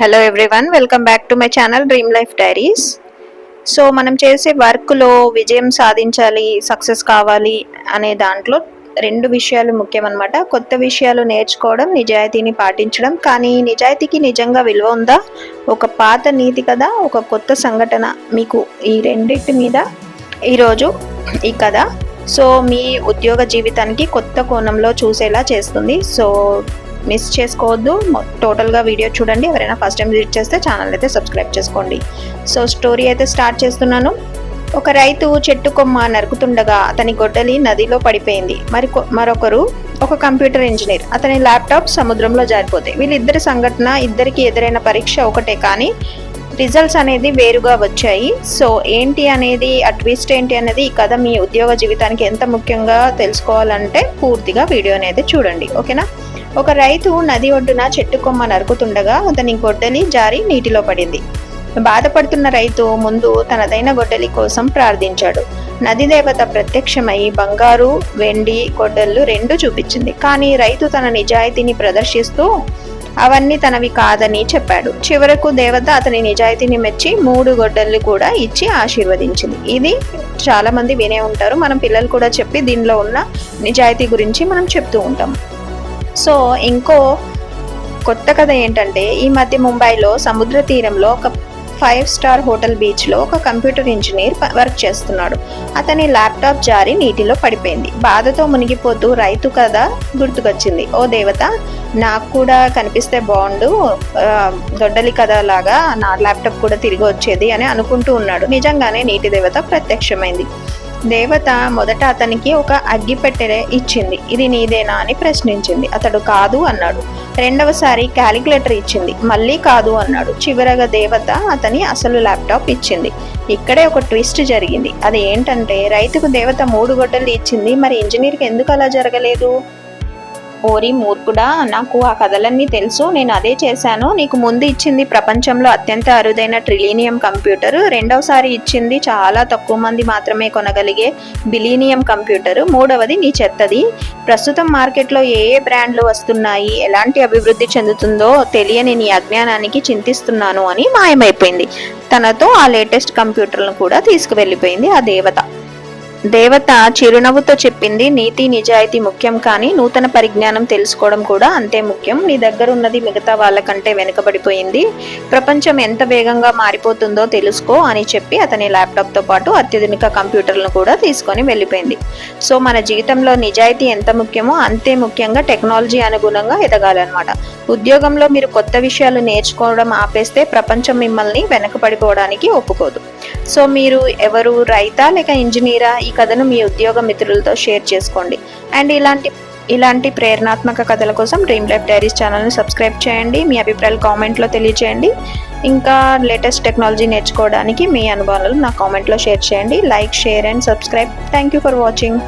Hello everyone welcome back to my channel dream life diaries so మనం చేసే వర్క్లో విజయం సాధించాలి సక్సెస్ కావాలి అనే దాంట్లో రెండు విషయాలు ముఖ్యమన్నమాట. కొత్త విషయాలు నేర్చుకోవడం నిజాయితీని పాటించడం. కానీ నిజాయితీకి నిజంగా విలువ ఉందా? ఒక పాత నీతి కదా ఒక కొత్త సంఘటన మీకు ఈ రెండింటి మీద ఈరోజు ఈ కథ. సో మీ ఉద్యోగ జీవితానికి కొత్త కోణంలో చూసేలా చేస్తుంది. సో మిస్ చేసుకోవద్దు. టోటల్గా వీడియో చూడండి. ఎవరైనా ఫస్ట్ టైం విజిట్ చేస్తే ఛానల్ అయితే సబ్స్క్రైబ్ చేసుకోండి. సో స్టోరీ అయితే స్టార్ట్ చేస్తున్నాను. ఒక రైతు చెట్టు కొమ్మ నరుకుతుండగా అతని గొడ్డలి నదిలో పడిపోయింది. మరి మరొకరు ఒక కంప్యూటర్ ఇంజనీర్. అతని ల్యాప్టాప్ సముద్రంలో జారిపోతాయి వీళ్ళిద్దరి సంఘటన ఇద్దరికి ఎదురైన పరీక్ష ఒకటే కానీ రిజల్ట్స్ అనేది వేరుగా వచ్చాయి. సో ఏంటి అనేది ఆ ట్విస్ట్ ఏంటి అనేది ఈ కథ మీ ఉద్యోగ జీవితానికి ఎంత ముఖ్యంగా తెలుసుకోవాలంటే పూర్తిగా వీడియో అనేది చూడండి. ఓకేనా? ఒక రైతు నది ఒడ్డున చెట్టు కొమ్మ నరుకుతుండగా అతని గొడ్డలి జారి నీటిలో పడింది. బాధపడుతున్న రైతు ముందు తనదైన గొడ్డలి కోసం ప్రార్థించాడు. నది దేవత ప్రత్యక్షమై బంగారు వెండి గొడ్డళ్ళు రెండు చూపించింది. కానీ రైతు తన నిజాయితీని ప్రదర్శిస్తూ అవన్నీ తనవి కాదని చెప్పాడు. చివరకు దేవత అతని నిజాయితీని మెచ్చి మూడు గొడ్డళ్ళు కూడా ఇచ్చి ఆశీర్వదించింది. ఇది చాలా మంది వినే ఉంటారు. మనం పిల్లలు కూడా చెప్పి దీనిలో ఉన్న నిజాయితీ గురించి మనం చెప్తూ ఉంటాం. సో ఇంకో కొత్త కథ ఏంటంటే ఈ మధ్య ముంబైలో సముద్ర తీరంలో ఒక ఫైవ్ స్టార్ హోటల్ బీచ్లో ఒక కంప్యూటర్ ఇంజనీర్ వర్క్ చేస్తున్నాడు. అతని ల్యాప్టాప్ జారి నీటిలో పడిపోయింది. బాధతో మునిగిపోతూ రైతు కథ గుర్తుకొచ్చింది. ఓ దేవత నాకు కూడా కనిపిస్తే బాగుండు. దొడ్డలి కథ లాగా నా ల్యాప్టాప్ కూడా తిరిగి వచ్చేది అని అనుకుంటూ ఉన్నాడు. నిజంగానే నీటి దేవత ప్రత్యక్షమైంది. దేవత మొదట అతనికి ఒక అగ్గిపెట్టె ఇచ్చింది. ఇది నీదేనా అని ప్రశ్నించింది. అతడు కాదు అన్నాడు. రెండవసారి క్యాలిక్యులేటర్ ఇచ్చింది. మళ్ళీ కాదు అన్నాడు. చివరగా దేవత అతని అసలు ల్యాప్టాప్ ఇచ్చింది. ఇక్కడే ఒక ట్విస్ట్ జరిగింది. అది ఏంటంటే రైతుకు దేవత మూడు గొడ్డలు ఇచ్చింది. మరి ఇంజనీర్కి ఎందుకు అలా జరగలేదు? ఓరి మూర్ఖుడా నాకు ఆ కథలన్నీ తెలుసు నేను అదే చేశాను. నీకు ముందు ఇచ్చింది ప్రపంచంలో అత్యంత అరుదైన ట్రిలీనియం కంప్యూటర్. రెండవసారి ఇచ్చింది చాలా తక్కువ మంది మాత్రమే కొనగలిగే బిలీనియం కంప్యూటర్. మూడవది నీ చెత్తది. ప్రస్తుతం మార్కెట్లో ఏ ఏ బ్రాండ్లు వస్తున్నాయి ఎలాంటి అభివృద్ధి చెందుతుందో తెలియని నీ అజ్ఞానానికి చింతిస్తున్నాను అని మాయమైపోయింది. తనతో ఆ లేటెస్ట్ కంప్యూటర్లను కూడా తీసుకువెళ్ళిపోయింది ఆ దేవత. దేవత చిరునవ్వుతో చెప్పింది నీతి నిజాయితీ ముఖ్యం కానీ నూతన పరిజ్ఞానం తెలుసుకోవడం కూడా అంతే ముఖ్యం. నీ దగ్గర ఉన్నది మిగతా వాళ్ళకంటే వెనుకబడిపోయింది. ప్రపంచం ఎంత వేగంగా మారిపోతుందో తెలుసుకో అని చెప్పి అతని ల్యాప్టాప్తో పాటు అత్యాధునిక కంప్యూటర్లను కూడా తీసుకొని వెళ్ళిపోయింది. సో మన జీవితంలో నిజాయితీ ఎంత ముఖ్యమో అంతే ముఖ్యంగా టెక్నాలజీ అనుగుణంగా ఎదగాలన్నమాట. ఉద్యోగంలో మీరు కొత్త విషయాలు నేర్చుకోవడం ఆపేస్తే ప్రపంచం మిమ్మల్ని వెనకబడిపోవడానికి ఒప్పుకోదు. సో మీరు ఎవరు రైతా లేక ఇంజనీరా ఈ కథను మీ ఉద్యోగ మిత్రులతో షేర్ చేసుకోండి. అండ్ ఇలాంటి ఇలాంటి ప్రేరణాత్మక కథల కోసం డ్రీమ్ లైఫ్ డైరీస్ ఛానల్ని సబ్స్క్రైబ్ చేయండి. మీ అభిప్రాయాలు కామెంట్లో తెలియచేయండి. ఇంకా లేటెస్ట్ టెక్నాలజీ నేర్చుకోవడానికి మీ అనుభవాలను నా కామెంట్లో షేర్ చేయండి. Like share and subscribe. Thank you for watching